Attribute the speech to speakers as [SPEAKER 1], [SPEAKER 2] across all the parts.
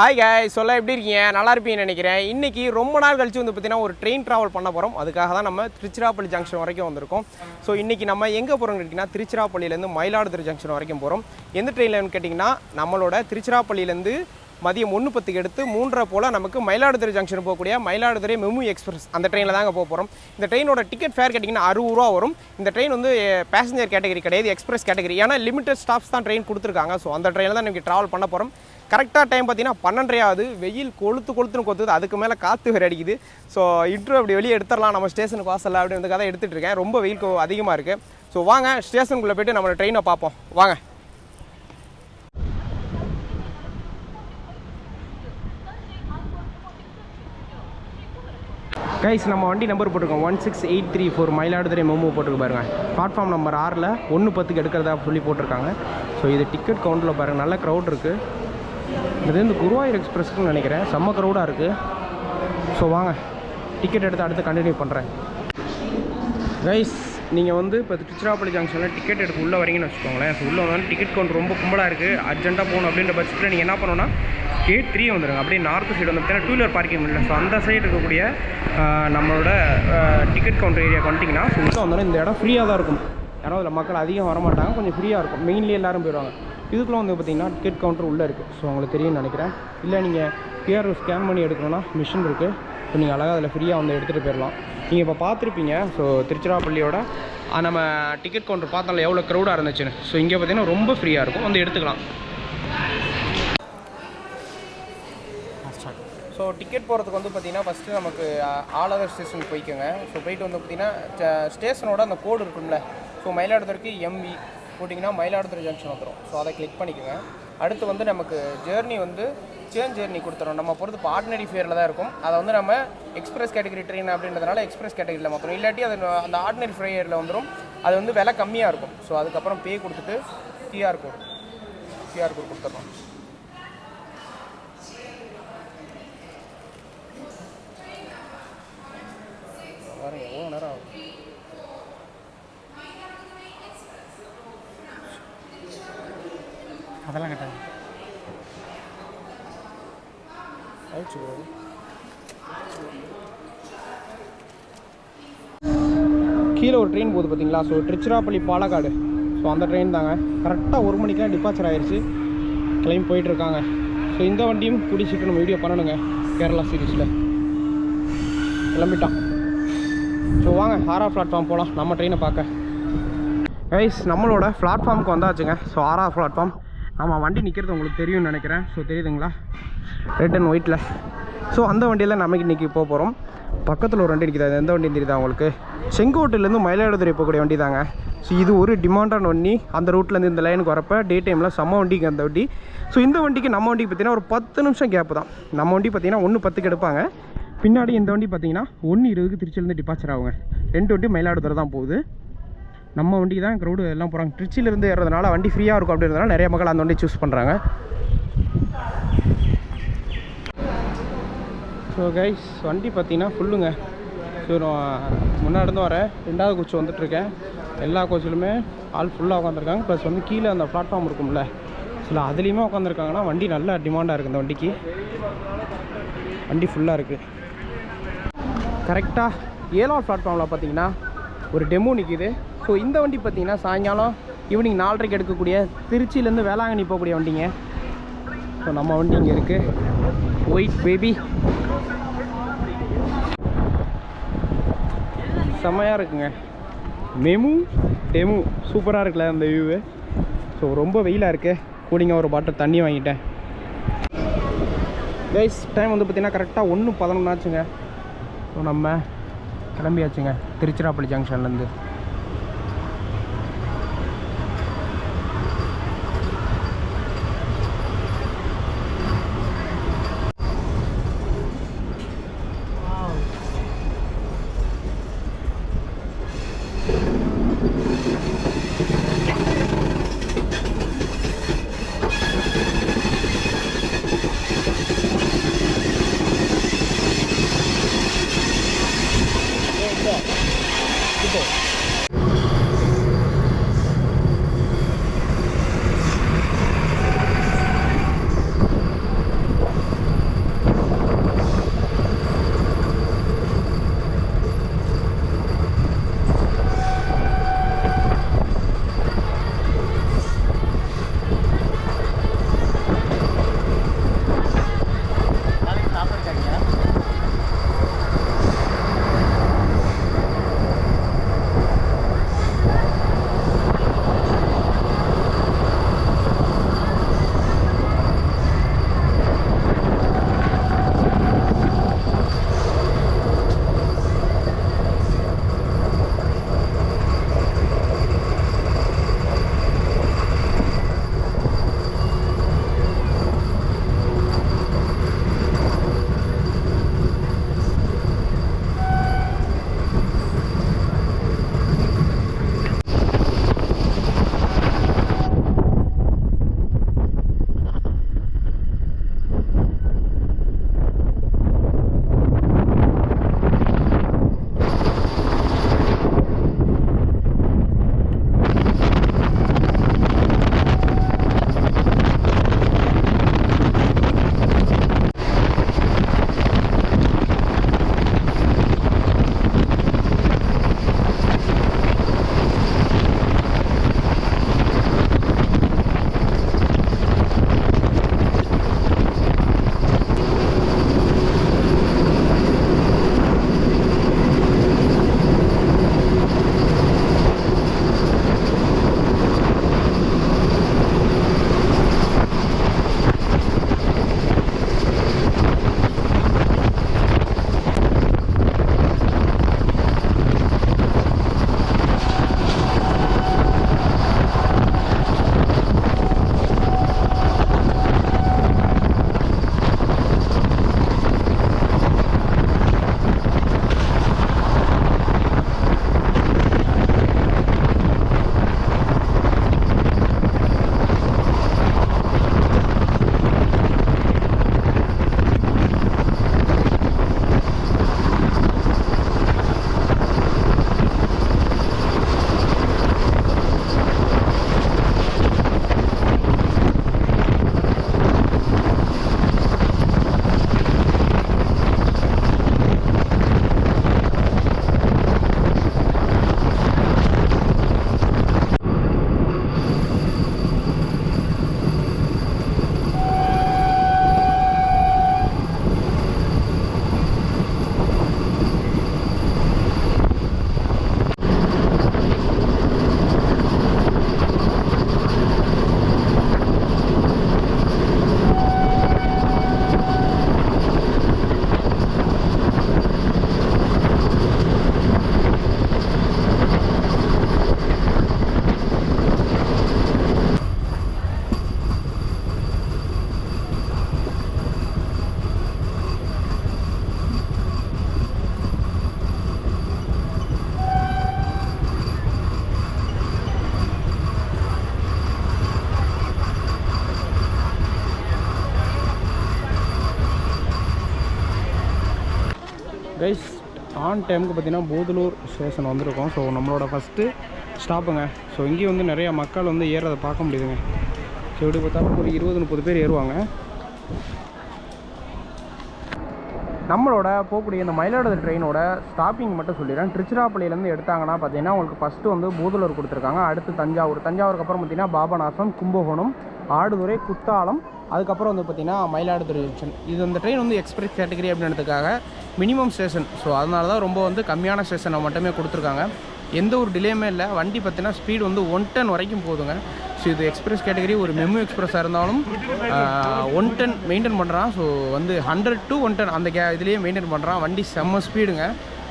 [SPEAKER 1] Hi guys சொல்ல எப்படி இருக்கீங்க? நல்லா இருப்பீங்கன்னு நினைக்கிறேன். இன்றைக்கி ரொம்ப நாள் கழிச்சு வந்து பார்த்தீங்கன்னா ஒரு ட்ரெயின் ட்ராவல் பண்ண போகிறோம் அதுக்காக தான் நம்ம திருச்சிராப்பள்ளி ஜங்ஷன் வரைக்கும் வந்திருக்கோம். ஸோ இன்றைக்கி நம்ம எங்கே போகிறோம்னு கேட்டிங்கன்னா திருச்சிராப்பள்ளியிலேருந்து மயிலாடுதுறை ஜங்ஷன் வரைக்கும் போகிறோம் எந்த ட்ரெயின்லன்னு கேட்டிங்கன்னா நம்மளோட திருச்சிராப்பள்ளியிலேருந்து மதியம் ஒன்று பத்துக்கு எடுத்து மூன்றரை போல் நமக்கு மயிலாடுதுறை ஜங்ஷன் போகக்கூடிய மயிலாடுதுறை மெமு எக்ஸ்பிரஸ் அந்த ட்ரெயினில் தாங்க போக போகிறோம் இந்த ட்ரெயினோட டிக்கெட் ஃபேர் கேட்டிங்கன்னா அறுபது ரூபா வரும். இந்த ட்ரெயின் வந்து பேசஞ்சர் கேட்டகரி கிடையாது எக்ஸ்பிரஸ் கேட்டகரி ஏன்னா லிமிடெட் ஸ்டாப்ஸ் தான் ட்ரெயின் கொடுத்துருக்காங்க. ஸோ அந்த ட்ரெயினில் தான் நமக்கு ட்ராவல் பண்ண போகிறோம் கரெக்டாக டைம் பார்த்தீங்கன்னா பன்னெண்டரையாவது வெயில் கொளுத்து கொளுத்துன்னு கொத்துது. அதுக்கு மேலே காற்று வேறு அடிக்குது. ஸோ இன்ட்ரோ அப்படி வெளியே எடுத்துடலாம். நம்ம ஸ்டேஷனுக்கு வாசல்ல அப்படின்னு கதை எடுத்துகிட்டு இருக்கேன். ரொம்ப வெயில் அதிகமாக இருக்குது ஸோ வாங்க ஸ்டேஷனுக்குள்ளே போயிட்டு நம்ம ட்ரெயினை பார்ப்போம். வாங்க. கைஸ் நம்ம வண்டி நம்பர் போட்டிருக்கோம். One six eight three four Mayiladuthurai memo போட்டிருக்கு பாருங்க. பிளாட்ஃபார்ம் நம்பர் ஆறில் ஒன்று பத்துக்கு எடுக்கிறதா சொல்லி போட்டிருக்காங்க. ஸோ இது டிக்கெட் கவுண்டரில் பாருங்கள் நல்ல க்ரௌட் இருக்குது இது வந்து குருவாயூர் எக்ஸ்பிரஸ்க்குன்னு நினைக்கிறேன். செம்ம க்ரௌடாக இருக்குது ஸோ வாங்க. டிக்கெட் எடுத்து அடுத்து கண்டினியூ பண்ணுறேன் ரைஸ் நீங்கள் வந்து இப்போ திருச்சிராப்பள்ளி ஜங்ஷனில் டிக்கெட் எடுத்து உள்ளே வரீங்கன்னு வச்சுக்கோங்களேன். ஸோ உள்ளே வந்தாலும் டிக்கெட் கவுண்ட் ரொம்ப கும்பலாக இருக்குது அர்ஜென்ட்டாக போகணும் அப்படின்ற பட்சத்தில் நீங்கள் என்ன பண்ணணும்னா கேட் த்ரீ வந்துடுங்க அப்படியே நார்த்து சைடு வந்து பார்த்தீங்கன்னா டூ வீலர் பார்க்கிங் இல்லை. ஸோ அந்த சைடு இருக்கக்கூடிய நம்மளோட டிக்கெட் கவுண்டர் ஏரியாவுக்கு வந்துட்டிங்கன்னா ஸோ உள்ளே வந்தாலும் இந்த இடம் ஃப்ரீயாக தான் இருக்கும். ஏன்னா அதில் மக்கள் அதிகம் வரமாட்டாங்க. கொஞ்சம் ஃப்ரீயாக இருக்கும். மெயின்லேயே எல்லாரும் போயிடுவாங்க இதுக்குள்ளே வந்து பார்த்தீங்கன்னா டிக்கெட் கவுண்டர் உள்ளே இருக்குது ஸோ உங்களுக்கு தெரியும்னு நினைக்கிறேன். இல்லை நீங்கள் கியூஆர் ஸ்கேன் பண்ணி எடுக்கணும்னா மிஷின் இருக்குது ஸோ நீங்கள் அழகாக அதில் ஃப்ரீயாக வந்து எடுத்துகிட்டு போயிடலாம். நீங்கள் இப்போ பார்த்துருப்பீங்க. ஸோ திருச்சிராப்பள்ளியோட நம்ம டிக்கெட் கவுண்டர் பார்த்தாலும் எவ்வளோ க்ரௌடாக இருந்துச்சுன்னு. ஸோ இங்கே பார்த்தீங்கன்னா ரொம்ப ஃப்ரீயாக இருக்கும். வந்து எடுத்துக்கலாம். ஸோ டிக்கெட் போகிறதுக்கு வந்து பார்த்திங்கன்னா ஃபஸ்ட்டு நமக்கு ஆலவர் ஸ்டேஷன் போய்க்கோங்க. ஸோ போயிட்டு வந்து பார்த்தீங்கன்னா ஸ்டேஷனோட அந்த கோடு இருக்கும்ல. ஸோ மயிலாடுதுறைக்கு எம்இ போட்டிங்கன்னா மயிலாடுதுறை ஜங்ஷன் வந்துடும் ஸோ அதை கிளிக் பண்ணிக்கோங்க. அடுத்து வந்து நமக்கு ஜேர்னி வந்து சேஞ்ச் ஜேர்னி கொடுத்துரும் நம்ம போகிறது பார்ட்னரி ஆர்டினரி ஃபேரில் தான் இருக்கும். அதை வந்து நம்ம எக்ஸ்பிரஸ் கேட்டகரி ட்ரெயின் அப்படின்றதுனால எக்ஸ்பிரஸ் கேட்டகரியில் மாற்றணும் இல்லாட்டி அது அந்த ஆர்டினரி ஃபேரில் வந்துடும் அது வந்து விலை கம்மியாக இருக்கும். ஸோ அதுக்கப்புறம் பே கொடுத்துட்டு கியூஆர் கோட் கியூஆர் கோட் கொடுத்துட்றோம் பாருங்க எவ்வளோ நேரம் ஆகும்
[SPEAKER 2] அதெல்லாம் கட்டாது.
[SPEAKER 1] கீழே ஒரு ட்ரெயின் போகுது பார்த்தீங்களா? ஸோ திருச்சிராப்பள்ளி பாலக்காடு. ஸோ அந்த ட்ரெயின் தாங்க. கரெக்டாக ஒரு மணிக்கெலாம் டிபார்ச்சர் ஆயிடுச்சு கிளைம் போயிட்டுருக்காங்க ஸோ இந்த வண்டியும் கூடி சீக்கிரம் நம்ம வீடியோ பண்ணணுங்க. கேரளா சீரீஸில் கிளம்பிட்டான் ஸோ வாங்க ஆரா பிளாட்ஃபார்ம் போகலாம் நம்ம ட்ரெயினை பார்க்க. கைஸ் நம்மளோட பிளாட்ஃபார்முக்கு வந்தாச்சுங்க. ஸோ ஆறா பிளாட்ஃபார்ம் ஆமாம் வண்டி நிற்கிறது உங்களுக்கு தெரியும்னு நினைக்கிறேன். ஸோ தெரியுதுங்களா? ரெட் அண்ட் ஒயிட்டில் ஸோ அந்த வண்டியில் நமக்கு இன்றைக்கி போக போகிறோம் பக்கத்தில் ஒரு வண்டி நிற்கிது அது எந்த வண்டி தெரியுதா உங்களுக்கு? செங்கோட்டையிலேருந்து மயிலாடுதுறை போகக்கூடிய வண்டி தாங்க ஸோ இது ஒரு டிமாண்டான வண்டி. அந்த ரூட்லேருந்து இந்த லைனுக்கு வரப்போ டே டைமில் செம்ம வண்டிக்கு அந்த வண்டி. ஸோ இந்த வண்டிக்கு நம்ம வண்டிக்கு பார்த்தீங்கன்னா ஒரு பத்து நிமிஷம் கேப்பு தான். நம்ம வண்டி பார்த்தீங்கன்னா ஒன்று பத்துக்கு எடுப்பாங்க. பின்னாடி இந்த வண்டி பார்த்தீங்கன்னா ஒன்று இருபதுக்கு திருச்சியிலேருந்து டிபாச்சர் ஆகுங்க. ரெண்டு வண்டி மயிலாடுதுறை தான் போகுது. நம்ம வண்டிக்கு தான் க்ரௌடு எல்லாம் போகிறாங்க திருச்சியிலேருந்து ஏறதுனால வண்டி ஃப்ரீயாக இருக்கும் அப்படின்றதுனால நிறைய மக்கள் அந்த வண்டி சூஸ் பண்ணுறாங்க ஸோ கைஸ் வண்டி பார்த்தீங்கன்னா ஃபுல்லுங்க ஸோ நான் முன்னாடி இருந்து வரேன். ரெண்டாவது கோச் வந்துட்டுருக்கேன் எல்லா கோச்சிலுமே ஆள் ஃபுல்லாக உட்காந்துருக்காங்க ப்ளஸ் வந்து கீழே அந்த பிளாட்ஃபார்ம் இருக்கும்ல. சில அதுலேயுமே உட்காந்துருக்காங்கன்னா வண்டி நல்ல டிமாண்டாக இருக்குது இந்த வண்டிக்கு. வண்டி ஃபுல்லாக இருக்குது கரெக்டாக ஏழாவது பிளாட்ஃபார்மில் பார்த்தீங்கன்னா ஒரு டெமோ நிற்கிது ஸோ இந்த வண்டி பார்த்தீங்கன்னா சாயங்காலம் ஈவினிங் நாலரைக்கு எடுக்கக்கூடிய திருச்சியிலேருந்து வேளாங்கண்ணி போகக்கூடிய வண்டிங்க. ஸோ நம்ம வண்டி இங்கே இருக்குது ஒயிட் பேபி செம்மையாக இருக்குங்க. மெமு டெமு சூப்பராக இருக்குல்ல அந்த வியூவு ஸோ ரொம்ப வெயிலாக இருக்குது கூடிங்க ஒரு பாட்டில் தண்ணி வாங்கிட்டேன். கைஸ் டைம் வந்து பார்த்தீங்கன்னா கரெக்டாக ஒன்று பதினொன்று ஆச்சுங்க. ஸோ நம்ம கிளம்பியாச்சுங்க. திருச்சிராப்பள்ளி ஜங்ஷன்லேருந்து ஆன் டைமுக்கு பார்த்தீங்கன்னா போதலூர் ஸ்டேஷன் வந்திருக்கோம். ஸோ நம்மளோட ஃபஸ்ட்டு ஸ்டாப்புங்க ஸோ இங்கேயும் வந்து நிறையா மக்கள் வந்து ஏறுறதை பார்க்க முடியுதுங்க. ஸோ எப்படி பார்த்தாலும் ஒரு இருபது முப்பது பேர் ஏறுவாங்க. நம்மளோட போகக்கூடிய இந்த மயிலாடுதுறை ட்ரெயினோட ஸ்டாப்பிங் மட்டும் சொல்லிடுறேன். திருச்சிராப்பள்ளியிலேருந்து எடுத்தாங்கன்னா பார்த்தீங்கன்னா உங்களுக்கு ஃபஸ்ட்டு வந்து பூதலூர் கொடுத்துருக்காங்க. அடுத்து தஞ்சாவூர். தஞ்சாவூருக்கு அப்புறம் பார்த்தீங்கன்னா பாபநாசம் கும்பகோணம் ஆடுதுறை குத்தாலம் அதுக்கப்புறம் வந்து பார்த்தீங்கன்னா மயிலாடுதுறை ஜங்ஷன் இது அந்த ட்ரெயின் வந்து எக்ஸ்பிரஸ் கேட்டகரி அப்படின்றதுக்காக மினிமம் ஸ்டேஷன் ஸோ அதனால தான் ரொம்ப வந்து கம்மியான ஸ்டேஷனை மட்டுமே கொடுத்துருக்காங்க. எந்த ஒரு டிலேயுமே இல்லை. வண்டி பார்த்தீங்கன்னா ஸ்பீடு வந்து ஒன் டென் வரைக்கும் போதுங்க ஸோ இது எக்ஸ்பிரஸ் கேட்டகரி ஒரு மெமு எக்ஸ்பிரஸாக இருந்தாலும் ஒன் டென் மெயின்டைன் பண்ணுறான் ஸோ வந்து ஹண்ட்ரட் டு ஒன் டென் அந்த கே இதுலேயே மெயின்டைன் பண்ணுறான் வண்டி செம்ம ஸ்பீடுங்க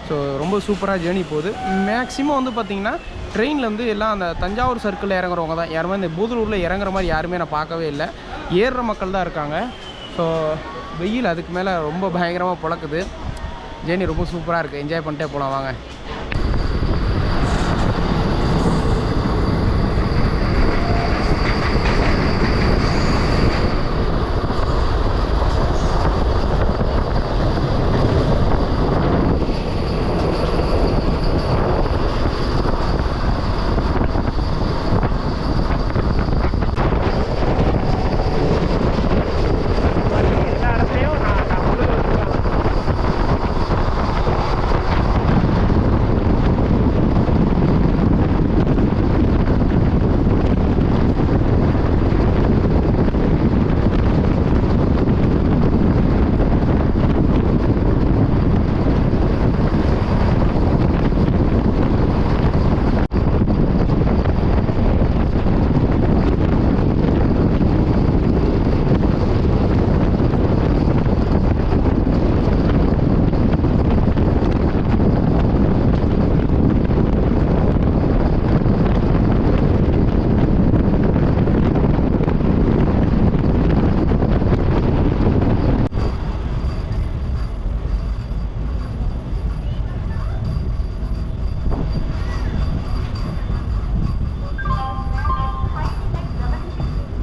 [SPEAKER 1] ஸோ ரொம்ப சூப்பராக ஜேர்னி போகுது. மேக்ஸிமம் வந்து பார்த்திங்கன்னா ட்ரெயினில் வந்து எல்லாம் அந்த தஞ்சாவூர் சர்க்கிளில் இறங்குறவங்க தான். யாருமே இந்த பூதலூரில் இறங்குற மாதிரி யாருமே நான் பார்க்கவே இல்லை. ஏறுற மக்கள் தான் இருக்காங்க. ஸோ வெயில் அதுக்கு மேலே ரொம்ப பயங்கரமாக பிழக்குது. ஜேர்னி ரொம்ப சூப்பராக இருக்குது என்ஜாய் பண்ணிட்டே போகலாம் வாங்க எல்லா இடத்துலையும் நான் தமிழ்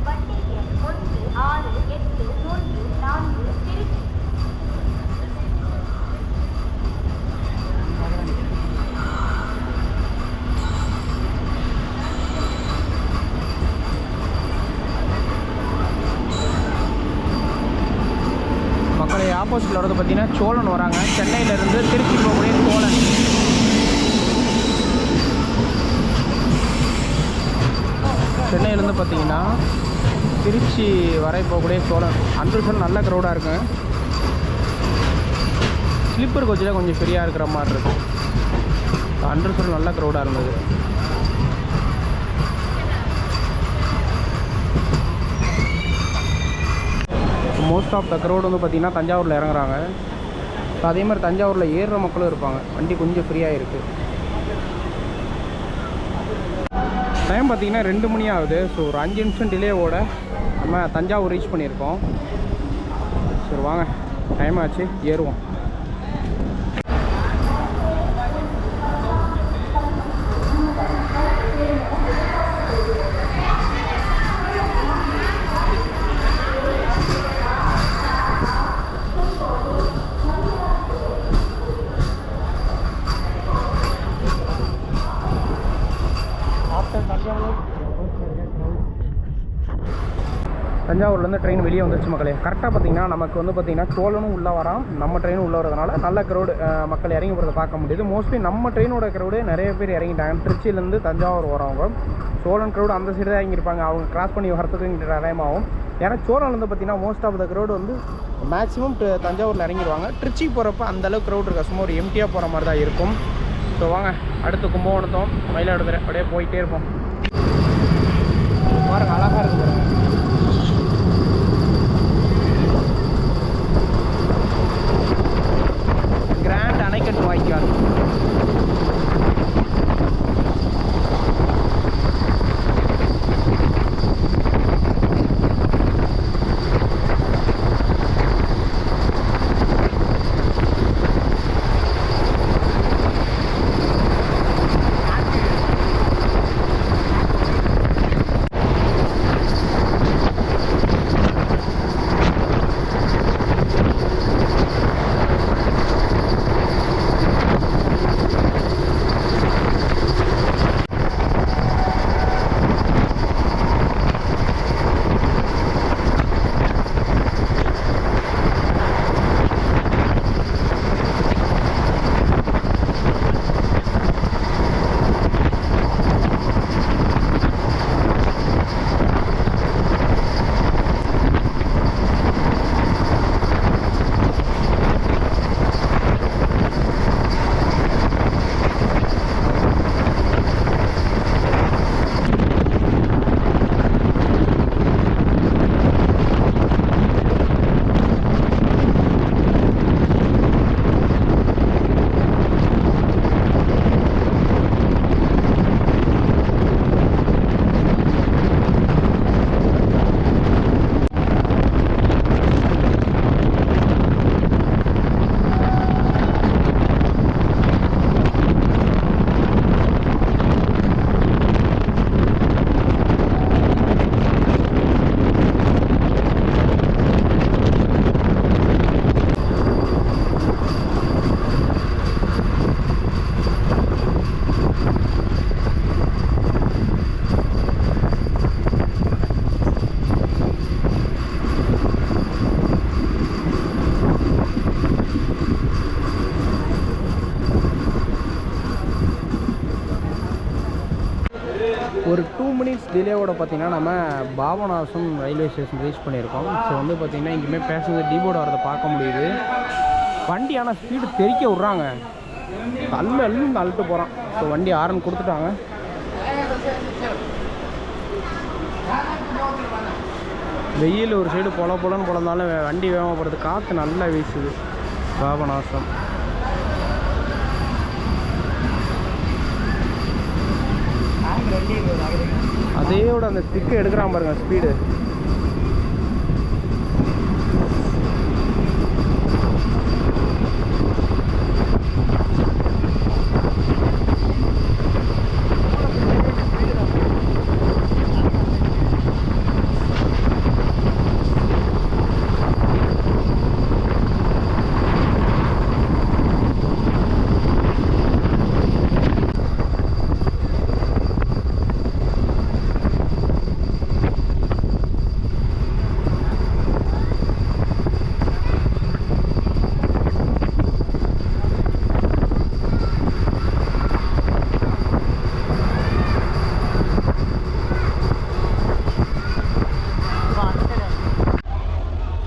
[SPEAKER 2] வண்டி எண் ஒன்று ஆறு எட்டு மூன்று நான்கு திருச்சி
[SPEAKER 1] மக்களை ஆப்போசிட்டில் வரது பார்த்தீங்கன்னா சோழன் வராங்க. சென்னையிலேருந்து திருச்சி போகக்கூடிய சோழன். சென்னையிலேருந்து பார்த்தீங்கன்னா திருச்சி வரை போகக்கூடிய சோழன். அன்றுசல் நல்ல க்ரௌடாக இருக்குங்க ஸ்லீப்பர் கோச்சில் கொஞ்சம் ஃப்ரீயாக இருக்கிற மாதிரி இருக்கும் அன்றுசல் நல்ல க்ரௌடாக இருந்தது. மோஸ்ட் ஆஃப் த க்ரௌட் வந்து பார்த்திங்கன்னா தஞ்சாவூரில் இறங்குறாங்க. ஸோ அதே மாதிரி தஞ்சாவூரில் ஏறுற மக்களும் இருப்பாங்க. வண்டி கொஞ்சம் ஃப்ரீயாக இருக்குது டைம் பார்த்தீங்கன்னா ரெண்டு மணி ஆகுது. ஸோ ஒரு அஞ்சு நிமிஷம் டிலேவோட நம்ம தஞ்சாவூர் ரீச் பண்ணியிருக்கோம். சரி வாங்க. டைம் ஆச்சு. ஏறுவோம். தஞ்சாவூர்லேருந்து ட்ரெயின் வெளியே வந்துருச்சு மக்களே. கரெக்டாக பார்த்தீங்கன்னா நமக்கு வந்து பார்த்தீங்கன்னா சோழனும் உள்ளே வரான். நம்ம ட்ரெயினும் உள்ளே வரதுனால நல்ல க்ரௌடு மக்கள் இறங்கி போகிறத பார்க்க முடியுது. மோஸ்ட்லி நம்ம ட்ரெயினோட க்ரௌடு நிறைய பேர் இறங்கிட்டாங்க. திருச்சியிலேருந்து தஞ்சாவூர் வரவங்க சோழன் க்ரௌடு அந்த சைடு தான் இறங்கியிருப்பாங்க. அவங்க கிராஸ் பண்ணி வரத்துக்கு இங்கே டைம் ஆகும். ஏன்னா சோழன்லேருந்து பார்த்தீங்கன்னா மோஸ்ட் ஆஃப் த க்ரௌடு வந்து மேக்ஸிமம் தஞ்சாவூரில் இறங்கிடுவாங்க. திருச்சி போகிறப்ப அந்தளவுக்கு க்ரௌட் இருக்கா? சும்மா ஒரு எம்டியாக போகிற மாதிரி தான் இருக்கும். ஸோ வாங்க. அடுத்து கும்பகோணத்தோம். மயிலாடுதுறை. அப்படியே போயிட்டே இருப்போம். அழகாக இருக்குது மினிட்ஸ் டிலேவோட பார்த்தீங்கன்னா நம்ம பாபநாசம் ரயில்வே ஸ்டேஷன் ரீச் பண்ணியிருக்கோம். ஸோ வந்து பார்த்தீங்கன்னா இங்கேயுமே பேசஞ்சர் டிபோர்டு வரதை பார்க்க முடியுது. வண்டி ஆனால் ஸ்பீடு தெறிக்க விட்றாங்க. தள்ளு அள்ளுன்னு தள்ளிட்டு போகிறான் ஸோ வண்டி ஆரன் கொடுத்துட்டாங்க. வெயில் ஒரு சைடு பொல பொலன்னு பொழந்தாலும் வே- வண்டி வேகமாக போகிறது காற்று நல்லா வீசுது. பாபநாசம். அதேயோட அந்த ஸ்டிக்கு எடுக்கிறான் பாருங்க speed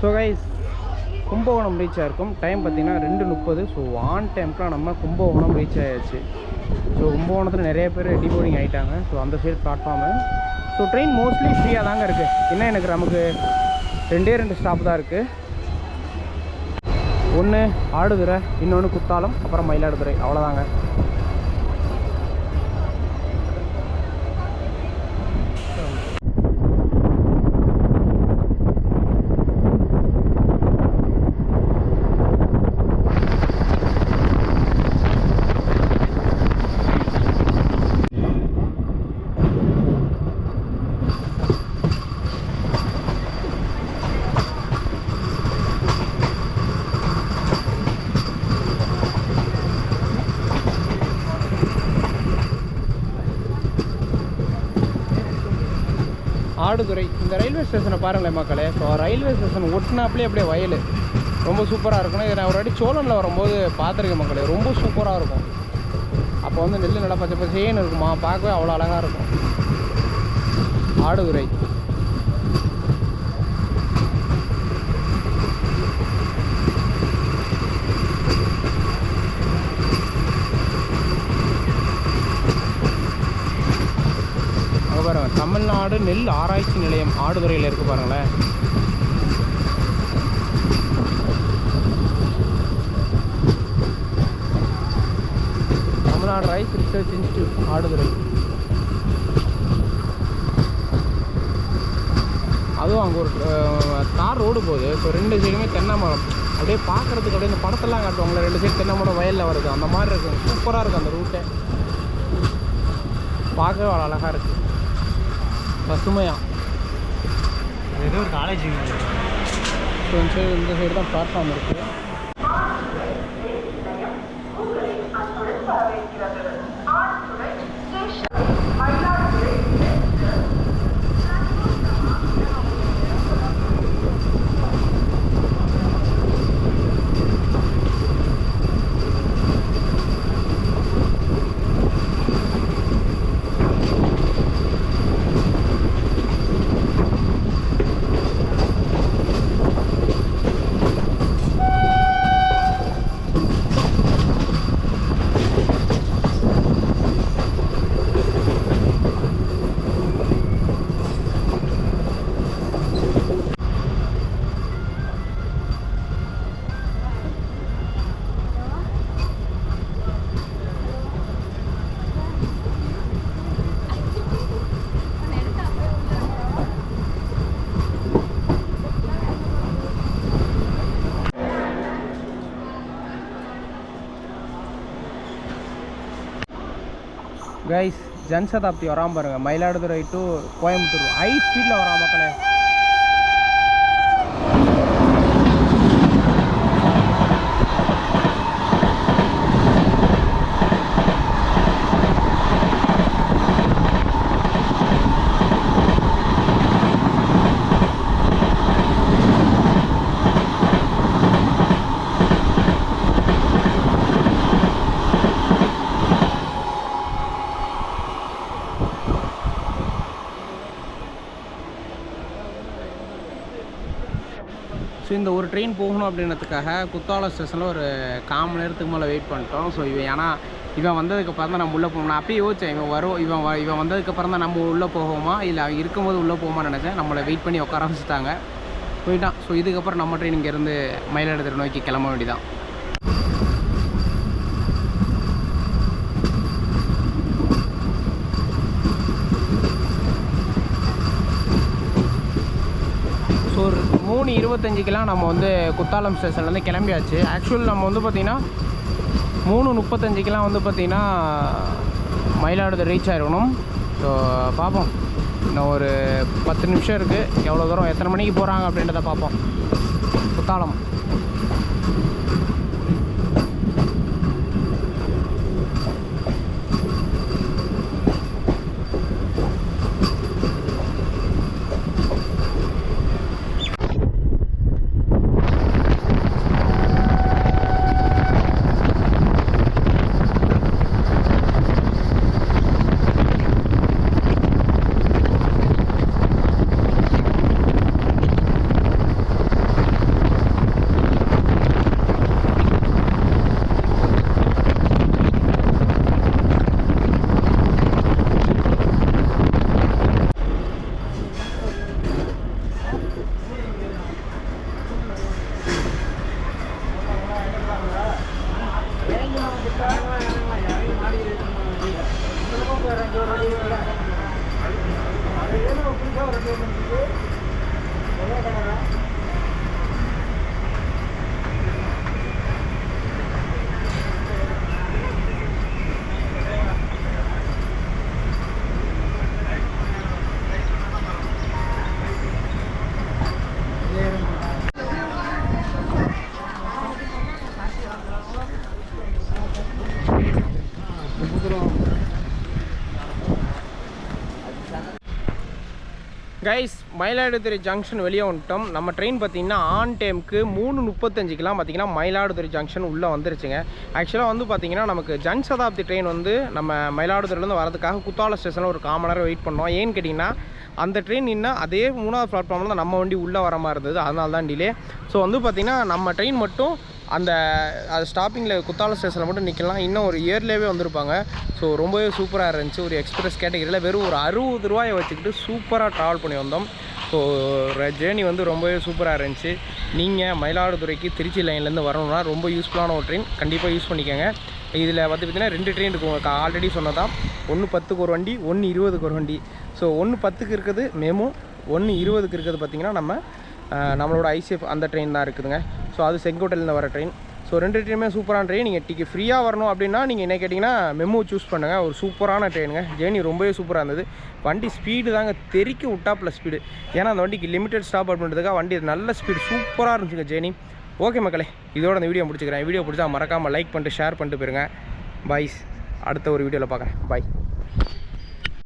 [SPEAKER 1] so guys Kumbakonam reach time பார்த்திங்கன்னா ரெண்டு முப்பது. ஸோ ஆன் டைம்க்குலாம் நம்ம கும்பகோணம் ரீச் ஆகியாச்சு ஸோ கும்பகோணத்தில் நிறைய பேர் டிபோர்டிங் ஆகிட்டாங்க ஸோ அந்த side platform so train mostly ஃப்ரீயாக தாங்க இருக்குது என்ன எனக்கு நமக்கு? ரெண்டே ரெண்டு ஸ்டாப் தான் இருக்குது ஒன்று ஆடுதுறை இன்னொன்று குத்தாலம் அப்புறம் மயிலாடுதுறை. அவ்வளோதாங்க ஆடுதுறை. இந்த ரயில்வே ஸ்டேஷனை பாருங்களேன் மக்களே. ஸோ ரயில்வே ஸ்டேஷன் ஒட்டினாப்லேயே அப்படியே வயல். ரொம்ப சூப்பராக இருக்கணும் இதை நான் ஒரு வாட்டி சோழனில் வரும்போது பார்த்துருக்கேன் மக்களே. ரொம்ப சூப்பராக இருக்கும். அப்போ வந்து நெல் நல்லா பச்சை பச்சேன்னு இருக்குமா? பார்க்கவே அவ்வளோ அழகாக இருக்கும். ஆடுதுறை அங்கே பாருங்க தமிழ்நாடு நெல் ஆராய்ச்சி நிலையம் ஆடுதுறையில் இருக்கு பாருங்களேன். Tamil Nadu rice research institute Aduthurai. அதுவும் அங்கே ஒரு தார் ரோடு போகுது. ஸோ ரெண்டு சைடுமே தென்னை மரம். அப்படியே பார்க்குறதுக்கு அப்படியே இந்த படத்தெல்லாம் காட்டுவாங்களே ரெண்டு சைடு தென்னை மரம் வயலில் வருது. அந்த மாதிரி இருக்கும். சூப்பராக இருக்குது அந்த ரூட்டே. பார்க்கவே அழகாக இருக்குது பசுமையாக
[SPEAKER 3] ஏதோ ஒரு காலேஜ்
[SPEAKER 1] இந்த சைடு இந்த சைடு தான் பிளாட்ஃபார்ம் இருக்குது கைஸ் ஜன்சதாப்தி வராம பாருங்கள் மயிலாடுதுறை டு கோயம்புத்தூர் ஹை ஸ்பீடில் வரா மக்களே இந்த ஒரு ட்ரெயின் போகணும் அப்படின்றதுக்காக குத்தாலம் ஸ்டேஷனில் ஒரு கால் மணி நேரத்துக்கு மேலே வெயிட் பண்ணிட்டோம். ஸோ இவன் ஏன்னா இவன் வந்ததுக்கப்புறம் தான் நம்ம உள்ளே போகணும் அப்போயே அப்பயே யோசிச்சேன். இவன் வரும் இவன் இவன் வந்ததுக்கப்புறம் தான் நம்ம உள்ளே போவோமா இல்லை அவன் இருக்கும்போது உள்ளே போவோமான்னு நினச்சேன். நம்மளை வெயிட் பண்ணி உட்கார வச்சுட்டாங்க. போயிட்டான். ஸோ இதுக்கப்புறம் நம்ம ட்ரெயின் இங்கேருந்து மயிலாடுதுறை நோக்கி கிளம்ப வேண்டியதான் ஸோ ஒரு மூணு இருபத்தஞ்சிக்கெலாம் நம்ம வந்து குத்தாலம் ஸ்டேஷன்லேருந்து கிளம்பியாச்சு. ஆக்சுவல் நம்ம வந்து பார்த்திங்கன்னா மூணு முப்பத்தஞ்சுக்கெலாம் வந்து பார்த்திங்கன்னா மயிலாடுதுறை ரீச் ஆகிருக்கணும் ஸோ பார்ப்போம். இன்னும் ஒரு பத்து நிமிஷம் இருக்குது எவ்வளோ தூரம் எத்தனை மணிக்கு போகிறாங்க அப்படின்றத பார்ப்போம். குத்தாலம். கைஸ் மயிலாடுதுறை ஜங்ஷன் வெளியே வந்துட்டோம். நம்ம ட்ரெயின் பார்த்தீங்கன்னா ஆன் டைமுக்கு மூணு முப்பத்தஞ்சுக்கெலாம் பார்த்திங்கன்னா மயிலாடுதுறை ஜங்ஷன் உள்ளே வந்துருச்சுங்க. ஆக்சுவலாக வந்து பார்த்தீங்கன்னா நமக்கு ஜன் சதாப்தி ட்ரெயின் வந்து நம்ம மயிலாடுதுறையிலேருந்து வரதுக்காக குத்தால ஸ்டேஷனில் ஒரு கால் மணி நேரம் வெயிட் பண்ணோம். ஏன்னு கேட்டிங்கன்னா அந்த ட்ரெயின் இன்னும் அதே மூணாவது பிளாட்ஃபார்மில் தான் நம்ம வண்டி உள்ளே வர மாதிரி இருந்தது. அதனால தான் டிலே ஸோ வந்து பார்த்திங்கன்னா நம்ம ட்ரெயின் மட்டும் அந்த அது ஸ்டாப்பிங்கில் குத்தால ஸ்டேஷனில் மட்டும் நிற்கலாம் இன்னும் ஒரு இயர்லேயே வந்திருப்பாங்க. ஸோ ரொம்பவே சூப்பராக இருந்துச்சு. ஒரு எக்ஸ்பிரஸ் கேட்டகரியில் வெறும் ஒரு அறுபது ரூபாயை வச்சுக்கிட்டு சூப்பராக ட்ராவல் பண்ணி வந்தோம். ஸோ ஜேர்னி வந்து ரொம்பவே சூப்பராக இருந்துச்சு. நீங்கள் மயிலாடுதுறைக்கு திருச்சி லைன்லேருந்து வரணும்னா ரொம்ப யூஸ்ஃபுல்லான ஒரு ட்ரெயின் கண்டிப்பாக யூஸ் பண்ணிக்கோங்க. இதில் வந்து பார்த்திங்கன்னா ரெண்டு ட்ரெயின் இருக்கும் உங்களுக்கு ஆல்ரெடி சொன்னதான் ஒன்று பத்துக்கு ஒரு வண்டி ஒன்று இருபதுக்கு ஒரு வண்டி. ஸோ ஒன்று பத்துக்கு இருக்குது மேமும் ஒன்று இருபதுக்கு இருக்கிறது பார்த்திங்கன்னா நம்ம நம்மளோட ஐசிஎஃப் அந்த ட்ரெயின் தான் இருக்குதுங்க. ஸோ அது செங்கோட்டையிலேருந்து வர ட்ரெயின் ஸோ ரெண்டு ட்ரெயினுமே சூப்பரான ட்ரெயின் நீங்கள் டிக்கெட் ஃப்ரீயாக வரணும் அப்படின்னா நீங்கள் என்ன கேட்டிங்கன்னா மெமோ சூஸ் பண்ணுங்கள் ஒரு சூப்பரான ட்ரெயினுங்க ஜேர்னி ரொம்பவே சூப்பராக இருந்தது. வண்டி ஸ்பீடு தாங்க தெறிக்க விட்டாப்பில் ஸ்பீடு ஏன்னா அந்த வண்டிக்கு லிமிட்டட் ஸ்டாப் பண்ணுறதுக்காக வண்டி நல்ல ஸ்பீடு சூப்பராக இருந்துச்சுங்க ஜேர்னி ஓகே மக்களே இதோட அந்த வீடியோ முடிச்சுக்கிறேன். வீடியோ பிடிச்சா மறக்காமல் லைக் பண்ணிட்டு ஷேர் பண்ணிட்டு போயிருங்க. பாய்ஸ் அடுத்த ஒரு வீடியோவில் பார்க்குறேன். பாய்